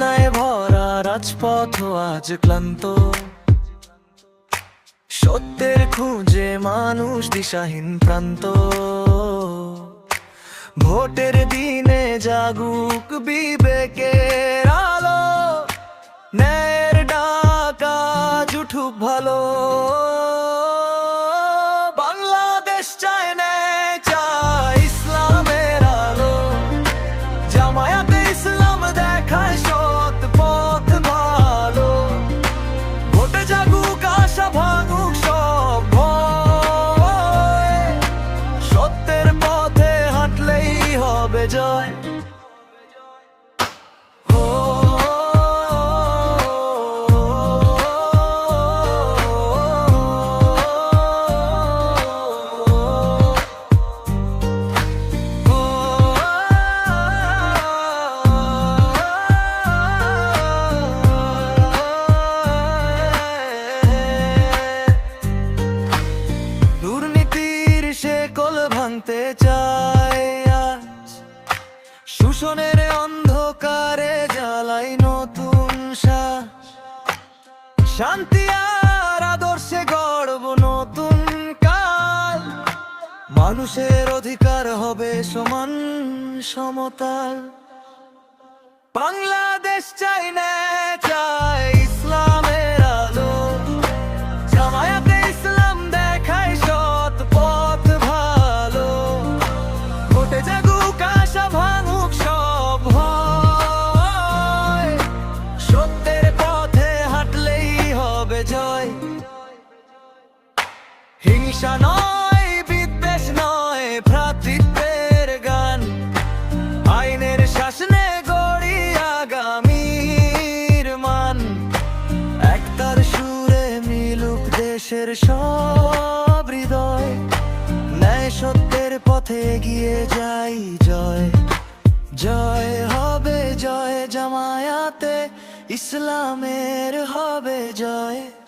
অন্যায় ভরা রাজপথ আজ ক্লান্ত। সত্যের খুঁজে মানুষ দিশাহীন প্রান্ত। ভোটের দিনে জাগুক বিবেকের আলো, ন্যায়ের ডাকা জুঠুক ভালো। বাংলাদেশ চায় হবে জয় ভাঙতে চায় শোষণের অন্ধকারে জ্বালাই নতুন শান্তি আর আদর্শে গড়ব নতুন কাল। মানুষের অধিকার হবে সমান সমতাল। বাংলাদেশ চাই না হিংসা নয়, বিদ্বেষ নয়, ভ্রাতৃত্বের গান। আইনের শাসনে গড়ি আগামীর মান। একতার সুরে মিলুক দেশের সব হৃদয়। ন্যায় সত্যের পথে এগিয়ে যাই জয়। জয় হবে জয়, জামায়াতে ইসলামের হবে জয়।